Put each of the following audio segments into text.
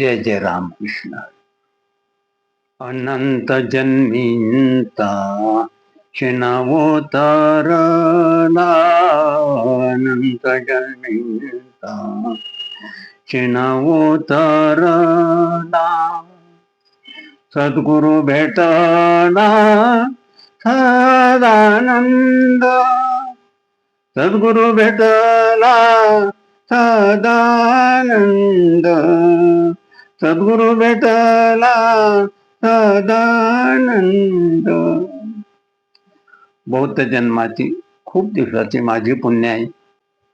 जय जय रामकृष्ण। अनंत जन्मींता क्षणावतारला अनंत जन्मींता क्षणावतारला सद्गुरु भेटला सदानंद सद्गुरु भेटला सदानंद सद्गुरु भेटला सदानंद. बौद्ध जन्माची खूप दिवसाची माझी पुण्य आहे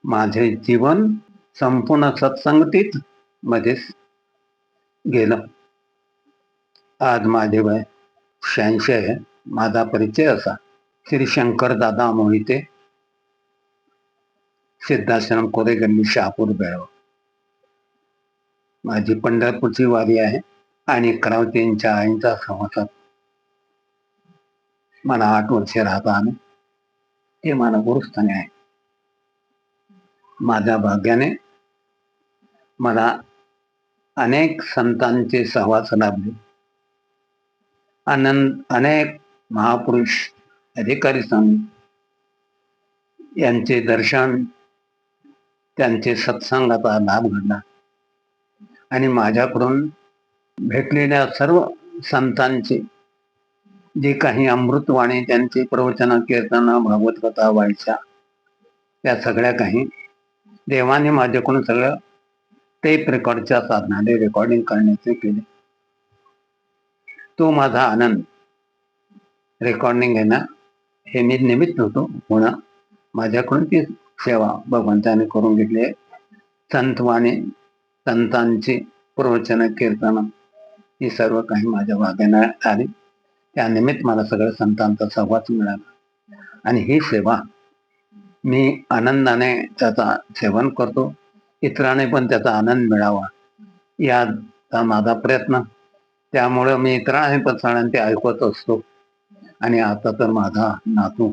माझे जीवन संपूर्ण सत्संगतीत मध्येच गेलं. आज माझे वय शहाऐंशी आहे. माझा परिचय असा. श्री शंकर दादा मोहिते. सिद्धाश्रम कोरे शहापूर बेळगाव. माझी पंढरपूरची वारी आहे आणि करावतींच्या आईंचा संवासात मला आठ वर्षे राहता आम्ही. ते मला गुरुस्थानी आहे. माझ्या भाग्याने मला अनेक संतांचे सहवास लाभले. आनंद अनेक महापुरुष अधिकारी संत यांचे दर्शन त्यांचे सत्संगाचा लाभ घडला. आणि माझ्याकडून भेटलेल्या सर्व संतांचे जे काही अमृतवाणी त्यांचे प्रवचन कीर्तन भागवत कथा व्हायच्या त्या सगळ्या काही देवाने माझ्याकडून सगळं टेप रेकॉर्डच्या साधनाने रेकॉर्डिंग करण्याचे केले. तो माझा आनंद रेकॉर्डिंग घेणं हे मी निमित्त होतो. होणं माझ्याकडून ती सेवा भगवंताने करून घेतली संतवाणी संतांची प्रवचन कीर्तन ही सर्व काही माझ्या भाग्याने आली. त्यानिमित्त मला सगळ्या संतांचा सहवास मिळाला. आणि ही सेवा मी आनंदाने त्याचा सेवन करतो. इतरांनी पण त्याचा आनंद मिळावा. याचा माझा प्रयत्न. त्यामुळं मी इतरांनी पण सणांना ते ऐकत असतो. आणि आता तर माझा नातू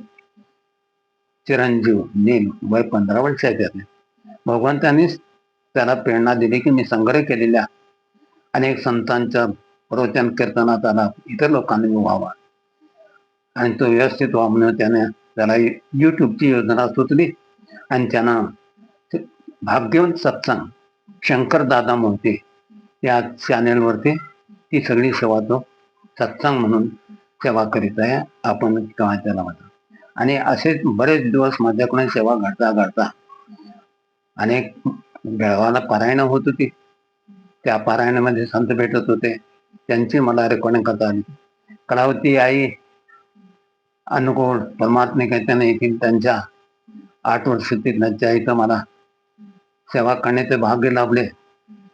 चिरंजीव नील वय पंधरा वर्षाचे भगवंतांनी भगवंतांनीच त्याला प्रेरणा दिली की मी संग्रह केलेल्या अनेक संतांच्या प्रवचन कीर्तना त्याला इतर लोकांनी व्हावा. आणि तो व्यवस्थित व्हा म्हणून त्याने त्याला युट्यूबची योजना सुचली आणि त्यानं भाग्यवंत सत्संग शंकर दादा मोहिते या चॅनेलवरती ती सगळी सेवा तो सत्संग म्हणून सेवा करीत आहे. आपण केव्हा त्याला म्हणतो. आणि असेच बरेच दिवस माझ्याकडून सेवा घडता घडता अनेक बेळगावाला पारायण होत होती. त्या पारायणामध्ये संत भेटत होते. त्यांची मला रेकॉर्डिंग करता आली. कलावती आई अनुकूळ परमात्मे त्याने येथील त्यांच्या आठ वर्षातील नज्जा इथं मला सेवा करण्याचे भाग्य लाभले.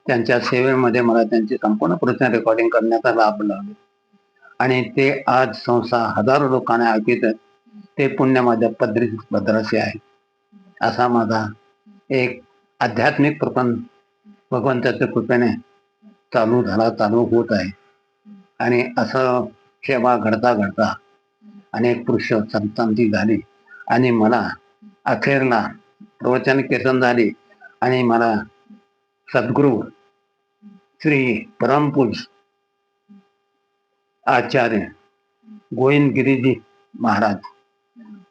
त्यांच्या सेवेमध्ये मला त्यांची संपूर्ण प्रश्न रेकॉर्डिंग करण्याचा लाभ लाभले. आणि ते आज संस्था हजारो लोकांना ऐकत ते पुण्य माझ्या पदरी भद्राशी आहे असा माझा एक आध्यात्मिक प्रपंच भगवंताच्या कृपेने चालू झाला चालू होत आहे. आणि असं सेवा घडता घडता अनेक पुरुष संतांती झाली. आणि मला अखेरला प्रवचन कीर्तन झाली. आणि मला सद्गुरू श्री परमपूज आचार्य गोविंद गिरीजी महाराज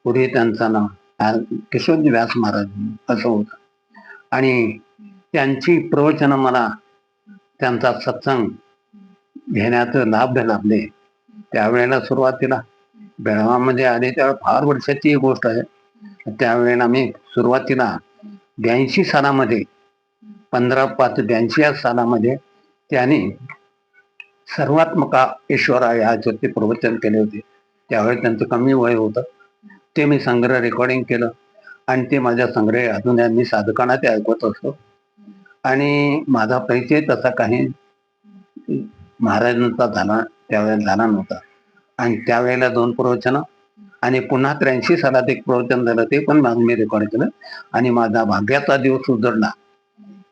पुढे त्यांचं नाव किशोरजी व्यास महाराज असं होतं. आणि त्यांची प्रवचनं मला त्यांचा सत्संग घेण्याचं लाभ लाभले त्यावेळेला सुरुवातीला बेळगावमध्ये म्हणजे आले त्यावेळेला फार वर्षाची गोष्ट आहे. त्यावेळेला मी सुरुवातीला ब्याऐंशी सालामध्ये पंधरा पाच ब्याऐंशी या सालामध्ये त्यांनी सर्वात्मका ईश्वरा याच्यावरती प्रवचन केले होते. त्यावेळी त्यांचं कमी वय होतं. ते मी संग्रह रेकॉर्डिंग केलं. आणि ते माझ्या संग्रह अजून मी साधकांना ते ऐकवत असतो. आणि माझा परिचय तसा काही महाराजांचा झाला त्यावेळेला झाला नव्हता. आणि त्यावेळेला दोन प्रवचन आणि पुन्हा त्र्याऐंशी सालात एक प्रवचन झालं ते पण मी रेकॉर्ड केलं. आणि माझा भाग्याचा दिवस उजडला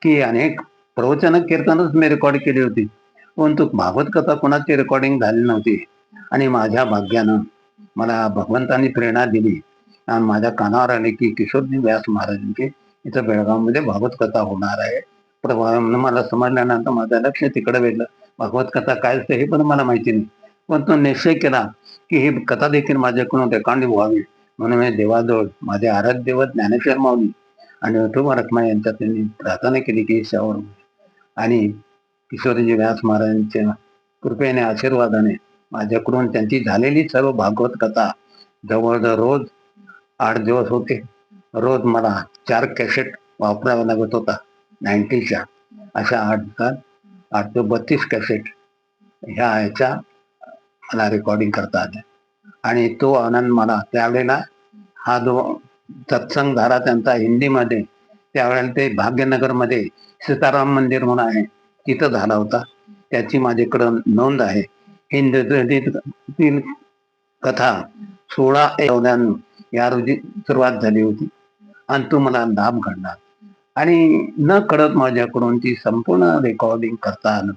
की अनेक प्रवचन कीर्तनच मी रेकॉर्ड केली होती. परंतु भागवत कथा कोणाची रेकॉर्डिंग झाली नव्हती. आणि माझ्या भाग्यानं मला भगवंतांनी प्रेरणा दिली. आणि माझ्या कानावर आले की किशोरजी व्यास महाराजांची इथं बेळगावमध्ये भागवत कथा होणार आहे. प्रभाव मला समजल्यानंतर माझं लक्ष तिकडे वेधलं. भागवत कथा काय असते हे पण मला माहिती नाही. पण तो निश्चय केला की ही कथा देखील माझ्याकडून रेखांडी व्हावी. म्हणून मी देवाजवळ माझे आराध्य देवत ज्ञानेश्वर माऊली आणि विठोबा रखमा यांच्या त्यांनी प्रार्थना केली की शावर आणि किशोरजी व्यास महाराजांच्या कृपेने आशीर्वादाने माझ्याकडून त्यांची झालेली सर्व भागवत कथा जवळजवळ रोज आठ दिवस होते. रोज मला चार कॅसेट वापरावा लागत होता. नाईन्टीच्या अशा आठ आठ ते बत्तीस कॅसेट ह्या ह्याच्या मला रेकॉर्डिंग करता आल्या. आणि तो आनंद मला त्यावेळेला हा जो सत्संग झाला त्यांचा हिंदीमध्ये त्यावेळेला ते भाग्यनगरमध्ये सीताराम मंदिर म्हणून आहे तिथं झाला होता. त्याची माझ्याकडं नोंद आहे. हिंदीतील कथा सोळा एवढ्यानं या रोजी सुरुवात झाली होती. आणि तो मला लाभ घडला आणि न कळत माझ्याकडून ती संपूर्ण रेकॉर्डिंग करता आलं.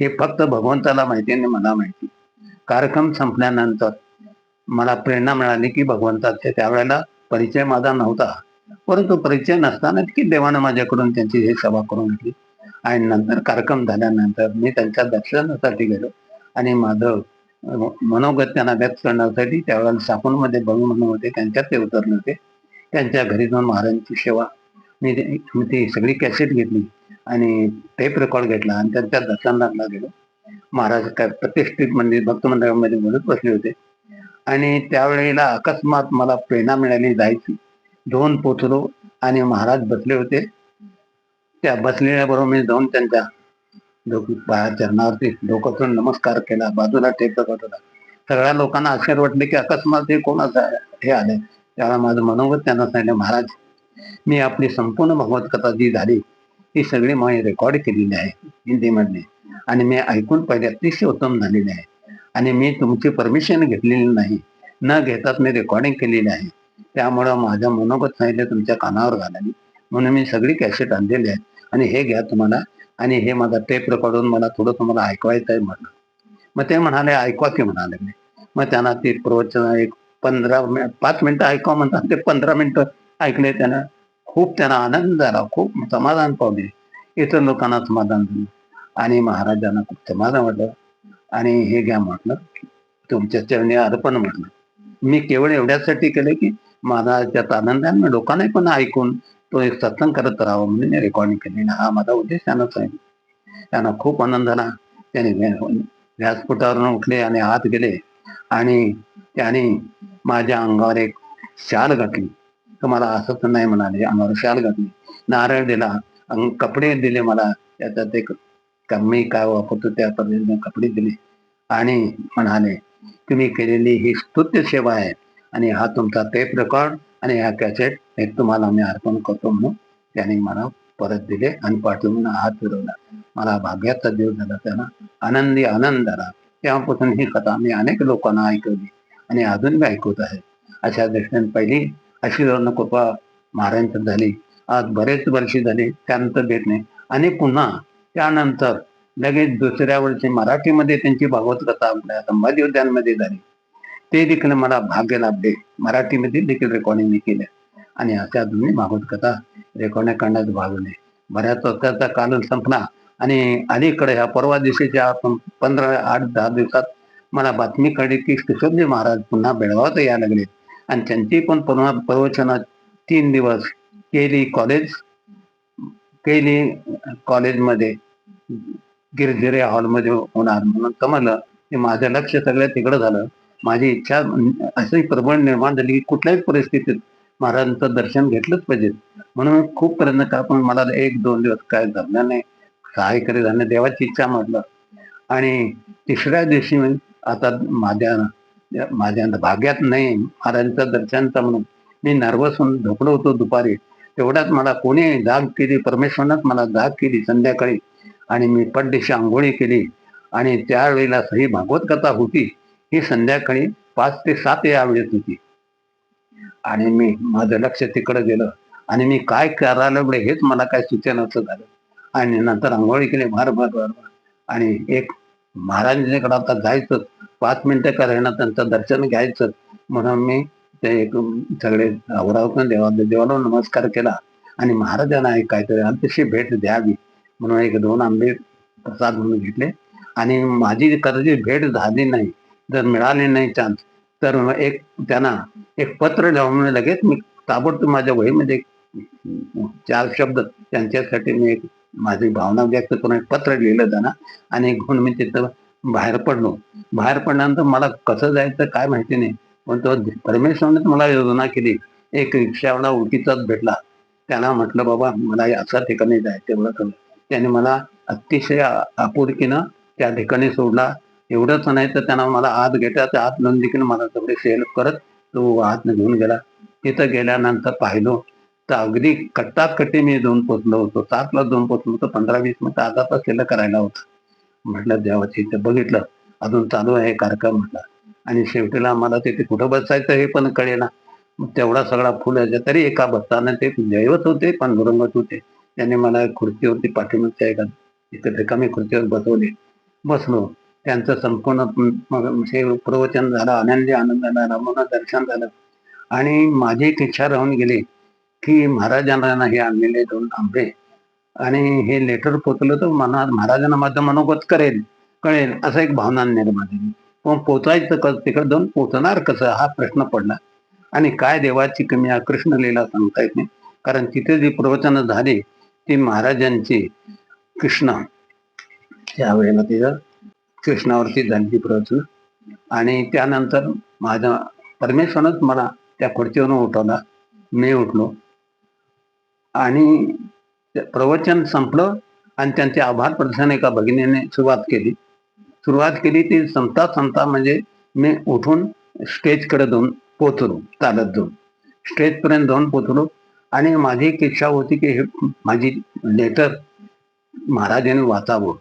हे फक्त भगवंताला माहिती आणि मला माहिती. कार्यक्रम संपल्यानंतर मला प्रेरणा मिळाली की भगवंताचे त्यावेळेला परिचय माझा नव्हता. परंतु परिचय नसताना की देवानं माझ्याकडून त्यांची ही सेवा करून घेतली. आणि नंतर कार्यक्रम झाल्यानंतर मी त्यांच्या दर्शनासाठी गेलो. आणि माझं मनोगत त्यांना व्यक्त करण्यासाठी त्यावेळेला सापूनमध्ये बघू होते त्यांच्यात ते उतरले होते. त्यांच्या घरी जाऊन महाराजांची सेवा. मी ती सगळी कॅसेट घेतली आणि टेप रेकॉर्ड घेतला आणि त्यांच्या दर्शनाला गेलो. महाराज काय प्रतिष्ठित मंदिर भक्त मंदिरामध्ये बोलत बसले होते. आणि त्यावेळेला अकस्मात मला प्रेरणा मिळाली जायची. दोन पोचलो आणि महाराज बसले होते. त्या बसलेल्या बरोबर मी जाऊन त्यांच्या चरणावरती डोकं नमस्कार केला बाजूला टेकत होता सगळ्या लोकांना आश्चर्य वाटले की अकस्मात हे कोणाचं हे आले? त्यावेळेला माझं मनोगत त्यांना सांगितलं महाराज मी आपली संपूर्ण भगवत कथा जी झाली. ती सगळी माझी रेकॉर्ड केलेली आहे हिंदीमधली. आणि मी ऐकून पहिले अतिशय उत्तम झालेले आहे. आणि मी तुमची परमिशन घेतलेली नाही. न घेतात मी रेकॉर्डिंग केलेली आहे. त्यामुळं माझ्या मनोगत सांगितलं तुमच्या कानावर घालावी. म्हणून मी सगळी कॅसेट आणलेली आहे. आणि हे घ्या तुम्हाला. आणि हे माझा टेप रेकॉर्डून मला थोडं तुम्हाला ऐकवायचं आहे म्हटलं मग ते म्हणाले ऐकवा की म्हणाले मग त्यांना ते प्रवचन एक पंधरा पाच मिनिटं ऐकवा म्हणतात. ते पंधरा मिनिटं ऐकले त्यांना. खूप त्यांना आनंद झाला खूप समाधान पावले. इतर लोकांना समाधान झालं. आणि महाराजांना खूप समाधान वाटलं. आणि हे घ्या म्हटलं तुमच्या चरणी अर्पण म्हटलं. मी केवळ एवढ्यासाठी केलं की माझा त्यात आनंद आहे लोकांनाही पण ऐकून तो एक सत्संग करत राहावा म्हणून रेकॉर्डिंग केली हा माझा उद्देश त्यांनाच आहे. त्यांना खूप आनंद झाला त्याने व्यासपीठावरून उठले आणि आत गेले. आणि त्याने माझ्या अंगावर एक शाल घातली. तर मला असं नाही म्हणाले. अंगावर शाल घातली. नारळ दिला. कपडे दिले मला. त्याच्यात एक मी काय वापरतो. त्या पद्धतीने कपडे दिले. आणि म्हणाले तुम्ही केलेली ही स्तुत्य सेवा आहे. आणि हा तुमचा टेप रेकॉर्ड आणि या कॅसेट हे तुम्हाला मी अर्पण करतो म्हणून. त्याने मला परत दिले आणि पाठवून हात फिरवला. मला भाग्याचा देव झाला त्यांना आनंदी आनंद झाला तेव्हापासून ही कथा मी अनेक लोकांना ऐकवली आणि अजून मी ऐकवत आहे. अशा दृष्टीने पहिली अशी कृपा महाराजांची झाली. आज बरेच वर्षी झाली त्यानंतर भेट नाही. आणि पुन्हा त्यानंतर लगेच दुसऱ्या वर्षी मराठीमध्ये त्यांची भागवत कथा आपल्या संभाजी उद्यानमध्ये झाली. ते देखील मला भाग्य लाभले. मराठीमध्ये देखील रेकॉर्डिंग मी केल्या. आणि अशा दोन्ही भागवत कथा रेकॉर्डिंग करण्यात भागवले बऱ्याच वर्षाचा काल संपला. आणि अलीकडे ह्या परवा दिवशीच्या पंधरा आठ दहा दिवसात मला बातमी कळली की किशोरजी महाराज पुन्हा बेळगावात यायला लागले. आणि त्यांची पण पुन्हा प्रवचनात तीन दिवस केली कॉलेज केली कॉलेजमध्ये गिरजिरे हॉलमध्ये होणार. म्हणून समजलं की माझं लक्ष सगळं तिकडं झालं. माझी इच्छा अशी प्रबळ निर्माण झाली की कुठल्याही परिस्थितीत महाराजांचं दर्शन घेतलंच पाहिजे. म्हणून खूप प्रयत्न का पण मला एक दोन दिवस काय जमलं नाही. सहाय करी झालं देवाची इच्छा म्हटलं. आणि तिसऱ्या दिवशी आता माझ्या माझ्या भाग्यात नाही महाराजांचं दर्शनचा म्हणून मी नर्वस होऊन झोपलो होतो दुपारी. तेवढ्यात मला कोणी जाग केली परमेश्वरनंच मला जाग केली संध्याकाळी. आणि मी पड्डेशी आंघोळी केली. आणि त्यावेळेला ही भागवत कथा होती. ही संध्याकाळी पाच ते सात या वेळेत होती. आणि मी माझं लक्ष तिकडं गेलं. आणि मी काय करायला हेच मला काय सुचनाचं झालं. आणि नंतर आंघोळी केली भार भार भार. आणि एक महाराजांकडे आता जायचं. पाच मिनिटं करायला त्यांचं दर्शन घ्यायचं. म्हणून मी ते एक सगळे आवरावून देवा देवाला नमस्कार केला. आणि महाराजांना एक काहीतरी अंतशी भेट द्यावी. म्हणून एक दोन आंबे प्रसाद म्हणून घेतले. आणि माझी कदाचित भेट झाली नाही. जर मिळाले नाही चान्स तर एक त्यांना एक पत्र लिहून लगेच मी ताबडतोब माझ्या वहीमध्ये चार शब्द त्यांच्यासाठी मी एक माझी भावना व्यक्त करून एक पत्र लिहिलं त्यांना आणि घेऊन मी तिथं बाहेर पडलो. बाहेर पडल्यानंतर मला कसं जायचं काय माहिती नाही पण तो परमेश्वरने मला योजना केली. एक रिक्षावाला ओळखीचाच भेटला. त्याला म्हटलं बाबा मला अशा ठिकाणी जायचं एवढं त्याने मला अतिशय आपुलकीनं त्या ठिकाणी सोडला. एवढंच नाही तर त्यांना मला आत घेता त्या आत लावून देखील मला तेवढे सेल करत तो आत घेऊन गेला. तिथं गेल्यानंतर पाहिलो तर अगदी कट्टात कट्टी मी जाऊन पोचलो होतो. सातला जाऊन पोचलो होतो पंधरा वीस मिनिटं अर्धा तास करायला होतं. म्हटलं देवाची ते बघितलं अजून चालू आहे कार्यक्रम म्हटलं. आणि शेवटीला मला तिथे कुठं बसायचं हे पण कळेना. तेवढा सगळा फुल फुलाचा तरी एका बसताना ते दैवत होते पांडुरंगत होते. त्यांनी मला खुर्चीवरती पाठीमागच्या एका इथे रिकामी खुर्चीवर बसवले. बसलो. त्यांचं संपूर्ण हे प्रवचन झालं आनंदी आनंद झाला रमणा दर्शन झालं. आणि माझी एक इच्छा राहून गेली की महाराजांना हे आणलेले दोन आंबे आणि हे लेटर पोचलं तर मनात महाराजांना माझं मनोगत करेल कळेल असं एक भावना निर्माण झाली. पण पोचायचं कसं तिकडे दोन पोचणार कसं हा प्रश्न पडला. आणि काय देवाची कमी हा कृष्ण लीला सांगता येत नाही. कारण तिथे जी प्रवचनं झाली ती महाराजांची कृष्ण त्यावेळेला तिथं कृष्णावरती झाली ती प्रवचन. आणि त्यानंतर माझ्या परमेश्वरच मला त्या खुर्चीवरून उठवला. मी उठलो. आणि प्रवचन संपलं आणि त्यांचे आभार प्रदर्शन एका भगिनीने सुरुवात केली. सुरुवात केली ती संपता संपता म्हणजे मी उठून स्टेजकडे जाऊन पोचलो चालत जाऊन. स्टेजपर्यंत जाऊन पोचलो आणि माझी एक इच्छा होती की हे माझी लेटर महाराजांनी वाचावं.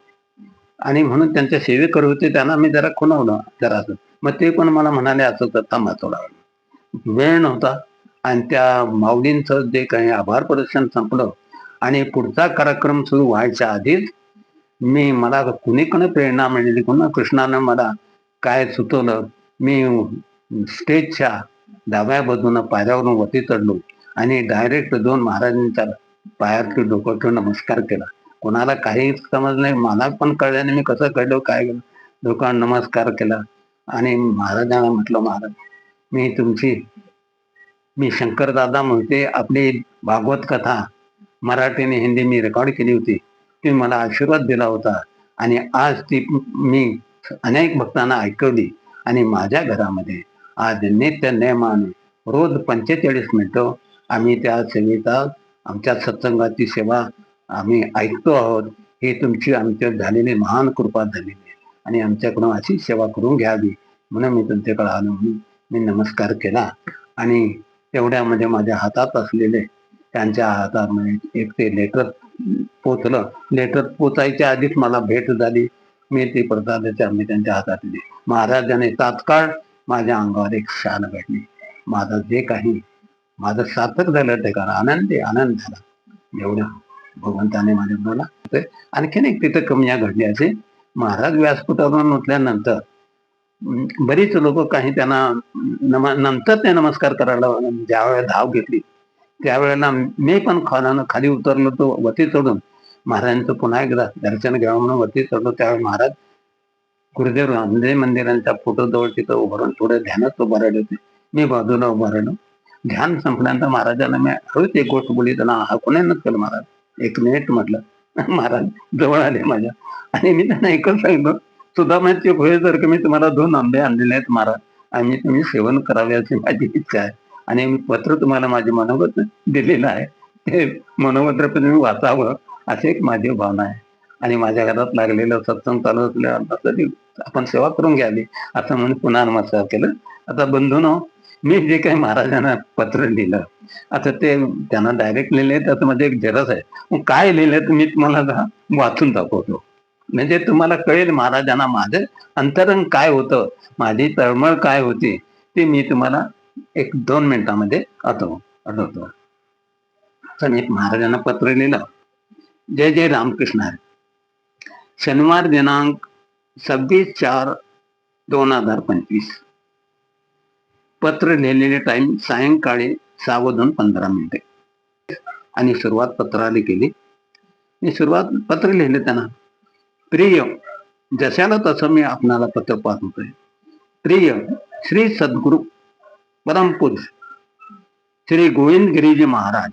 आणि म्हणून त्यांच्या सेवेकर होते त्यांना मी जरा खुणवलं जरा असं मग ते पण मला म्हणाले असं करता मातोडा वेळ. नव्हता. आणि त्या माऊलींचं जे काही आभार प्रदर्शन संपलं आणि पुढचा कार्यक्रम सुरू व्हायच्या आधीच मी मला कुणीकडे प्रेरणा मिळाली कोण कृष्णानं मला काय सुचवलं मी स्टेजच्या डाव्या बाजूनं पायऱ्यावरून वरती चढलो आणि डायरेक्ट दोन महाराजांच्या पायावरती डोकं ठेवून नमस्कार केला. कोणाला काही समजलं नाही. मला पण कळल्याने मी कसं कळलो? काय लोकांना नमस्कार केला. आणि महाराजांना म्हटलं महाराज मी तुमची मी शंकरदादा म्हणते. आपली भागवत कथा मराठी आणि हिंदी मी रेकॉर्ड केली होती. ती मला आशीर्वाद दिला होता. आणि आज ती मी अनेक भक्तांना ऐकवली. आणि माझ्या घरामध्ये आज नित्य नियमाने रोज पंचेचाळीस मिनटं आम्ही त्या सेवेचा आमच्या सत्संगाची सेवा आम्ही ऐकतो आहोत. हे तुमची आमच्या झालेली महान कृपा झालेली आहे आणि आमच्याकडून अशी सेवा करून घ्यावी. म्हणून मी तुमच्याकडे आलो म्हणून मी नमस्कार केला. आणि तेवढ्यामध्ये म्हणजे माझ्या हातात असलेले त्यांच्या हातामध्ये एक ते लेटर पोचलं. लेटर पोचायच्या आधीच मला भेट झाली. मी ती प्रसादाच्या मी त्यांच्या हातात दिली. महाराजाने तात्काळ माझ्या अंगावर एक शान घडली माझं जे काही माझं सार्थक झालं ते कारण आनंदी आनंद झाला. एवढं. भगवंताने माझ्या मला आणखीन एक तिथं कमी घडण्याचे महाराज व्यासपीठावरून उठल्यानंतर बरीच लोक काही त्यांना नंतर ते नमस्कार करायला ज्यावेळेला धाव घेतली त्यावेळेला मी पण खाना खाली उतरलो तो वती चढून. महाराजांचं पुन्हा एकदा दर्शन घ्यावं म्हणून वरती चढलो. त्यावेळी महाराज गुरुदेव रामदेव मंदिरांच्या फोटो जवळ तिथं उभारून थोडं ध्यानात उभारले होते. मी बाजूला उभारलो ध्यान संपल्यानंतर महाराजांना मी हळूच एक गोष्ट बोलली त्यांना हा कोणानंच केलं महाराज एक मिनिट म्हटलं. महाराज जवळ आले माझ्या. आणि मी त्यांना एकच सांगतो सुदामाचे भोय जर का मी तुम्हाला दोन आंबे आणलेले आहेत महाराज आणि तुम्ही सेवन करावे अशी माझी इच्छा आहे. आणि मी पत्र तुम्हाला माझे मनोगत दिलेलं आहे. ते मनोगत्र तुम्ही वाचावं अशी एक माझी भावना आहे. आणि माझ्या घरात लागलेलं सत्संग चालू असल्या आपण सेवा करून घ्यावी असं म्हणून पुन्हा नमस्कार केलं. आता बंधून मी जे काही महाराजांना पत्र लिहिलं आता ते त्यांना डायरेक्ट लिहिले त्याचं माझे एक जरस आहे. काय लिहिलं तर मी तुम्हाला वाचून दाखवतो. म्हणजे तुम्हाला कळेल महाराजांना माझं अंतरंग काय होतं माझी तळमळ काय होती ते मी तुम्हाला एक दोन मिनिटामध्ये आठव आठवतो. मी महाराजांना पत्र लिहिलं. जय जय रामकृष्ण शनिवार दिनांक सव्वीस चार दोन हजार पंचवीस. पत्र लिहिलेले टाइम सायंकाळी सहा वाजून पंधरा मिनिटे. आणि सुरुवात पत्राला केली. मी सुरुवात पत्र लिहिले त्यांना. प्रिय जशाला तसं मी आपणाला पत्र पाठवतोय. प्रिय श्री सद्गुरु परमपुरुष श्री गोविंद गिरीजी महाराज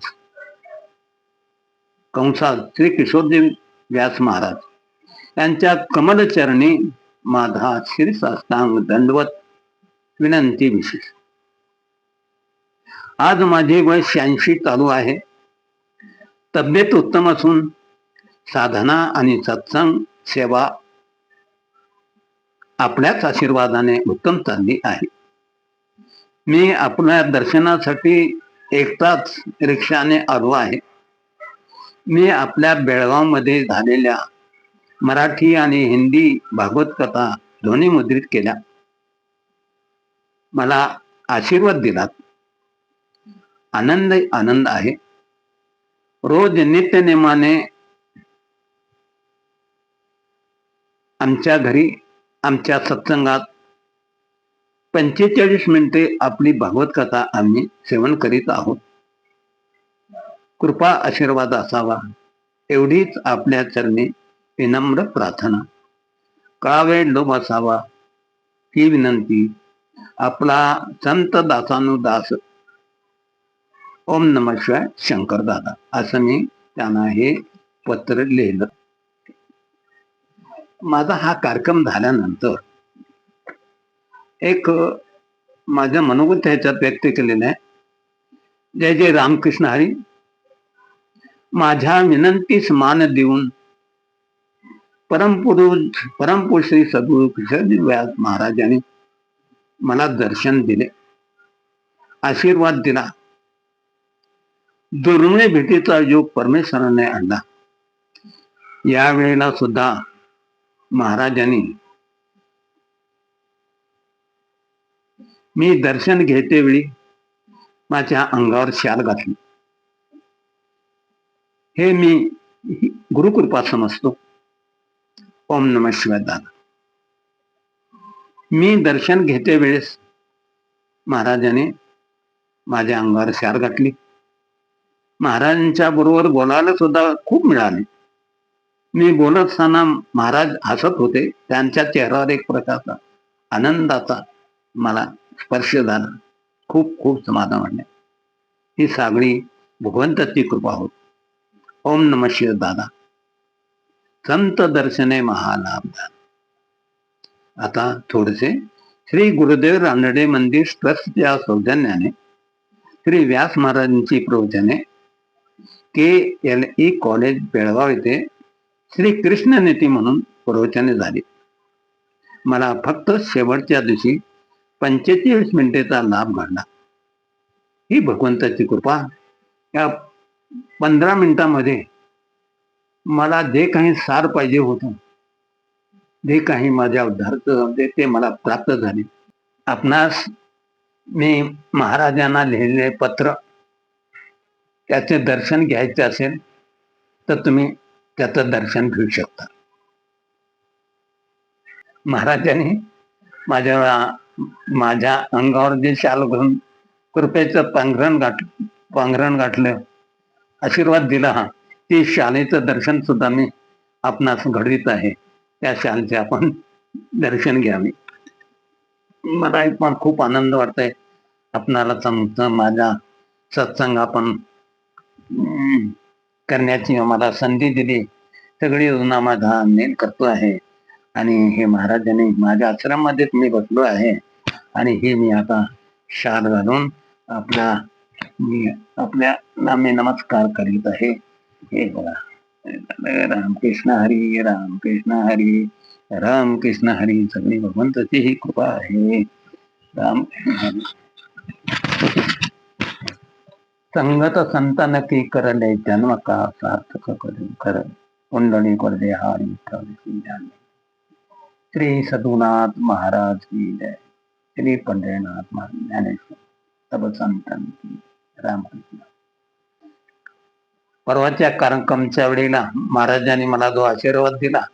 कंसात श्री किशोरदेव व्यास महाराज यांच्या कमलचरणी माझा शिरसाष्टांग दंडवत विनंती विशेष. आज माझे वय शहाऐंशी चालू आहे. तब्येत उत्तम असून साधना आणि सत्संग सेवा आपल्याच आशीर्वादाने उत्तम चालली आहे. मी आपल्या दर्शनासाठी एकटाच रिक्षाने आलो आहे. मी आपल्या बेळगावमध्ये झालेल्या मराठी आणि हिंदी भागवत कथा ध्वनी मुद्रित केल्या. मला आशीर्वाद दिलात. आनंद आनंद आहे. रोज नित्य नेमाने आमच्या घरी आमच्या सत्संगात पंचेचाळीस मिनिटे आपली भागवत कथा आम्ही सेवन करीत आहोत. कृपा आशीर्वाद असावा एवढीच आपल्या चरणी विनम्र प्रार्थना. का वेळ लोभ असावा ही विनंती आपला संत दासानुदास ओम नम शिवाय शंकर दादा. असं मी त्यांना हे पत्र लिहिलं. माझा हा कार्यक्रम झाल्यानंतर एक माझ्या मनोगत ह्याच्यात व्यक्त केलेलं आहे. जय जय रामकृष्ण हरी. माझ्या विनंतीस मान देऊन परमपुरुष परमपुरुष श्री सद्गुरु किशोरजी व्यास महाराजांनी मला दर्शन दिले. आशीर्वाद दिला. दुर्मिळ भेटीचा योग परमेश्वराने आणला यावेळेला सुद्धा महाराजांनी मी दर्शन घेते वेळी माझ्या अंगावर शाल घातली. हे मी गुरुकृपा समजतो. ओम नम शिवाय. दादा मी दर्शन घेते वेळेस महाराजाने माझ्या अंगावर शाल घातली. महाराजांच्या बरोबर बोलायला सुद्धा खूप मिळाले. मी बोलत असताना महाराज हसत होते. त्यांच्या चेहऱ्यावर एक प्रकारचा आनंदाचा मला स्पर्श झाला. खूप खूप समाधान वाटले. ही सागळी भगवंताची कृपा होत. ओम नम शिव दादा. संत दर्शने महालाभ आता थोडेसे श्री गुरुदेव रानडे मंदिर ट्रस्टच्या सौजन्याने श्री व्यास महाराजांची प्रवचने K L E college Belgaum येथे श्री कृष्ण नेती म्हणून प्रवचने झाली. मला फक्त शेवटच्या दिवशी पंचेचाळीस मिनिटेचा लाभ घडला. ही भगवंताची कृपा या पंधरा मिनिटामध्ये मला जे काही सार पाहिजे होतं जे काही माझ्या उद्धारचं ते मला प्राप्त झाले. आपणास मी महाराजांना लिहिलेले पत्र त्याचे दर्शन घ्यायचे असेल तर तुम्ही त्याचं दर्शन घेऊ शकता. महाराजांनी माझ्या माझ्या अंगावर जे शाल घालून कृपेचं पांघरण गाठ पांघरण गाठलं आशीर्वाद दिला हा ते शालेचं दर्शन सुद्धा मी आपणास घडवीत आहे. त्या शालचे आपण दर्शन घ्यावे. मला पण खूप आनंद वाटतंय. आपणाला समजतं माझ्या सत्संग आपण करण्याची मला संधी दिली. सगळी योजना माझा नेल करतो आहे. आणि हे महाराजांनी माझ्या आश्रमामध्येच मी बसलो आहे. आणि हे मी आता शाल घालून आपल्या मी आपल्या नामे नमस्कार करीत आहे. हे बघा. रामकृष्ण हरी रामकृष्ण हरी रामकृष्ण हरी. सगळी भगवंताची ही कृपा आहे. राम संगत संतान की करले जन्म का सार्थक करू कर. कुंडली करदे हारी श्री सदुनाथ महाराज की जय. श्री पंढरीनाथ महाराज ज्ञानेश्वर सब संतन की रामकृष्ण परवाच्या कार्यक्रमच्या वेळेला महाराजांनी मला जो आशीर्वाद दिला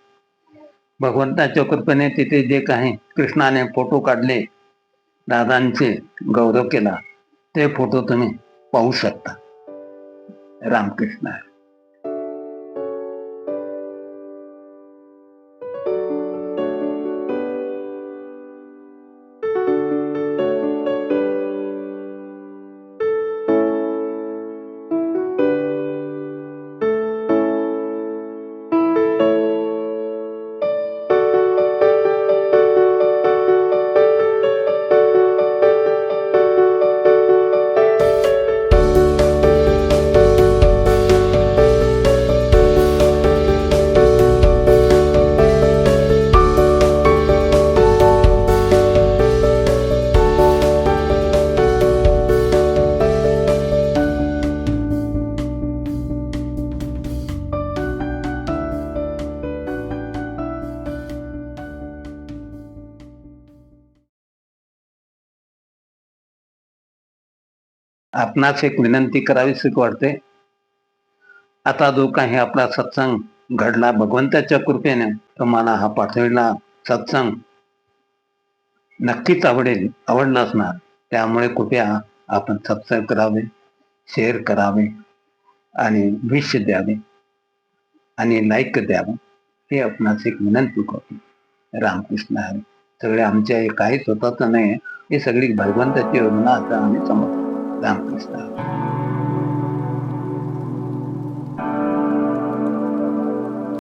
भगवंताच्या कृपेने तिथे जे काही कृष्णाने फोटो काढले दादांचे गौरव केला ते फोटो तुम्ही पाहू शकता. रामकृष्ण. आपणास एक विनंती करावीच वाटते. आता जो काही आपला सत्संग घडला भगवंताच्या कृपेने तुम्हाला हा पाठविला सत्संग नक्कीच आवडेल आवडला असणार. त्यामुळे कृपया आपण सबस्क्राईब करावे शेअर करावे आणि विष द्यावे आणि लाईक द्यावं. हे आपणास एक विनंती करतो. रामकृष्ण हरी सगळे आमच्या काहीच काही स्वतःच नाही. हे सगळी भगवंताची योजना असं आम्ही समजतो रामकृष्ण हरी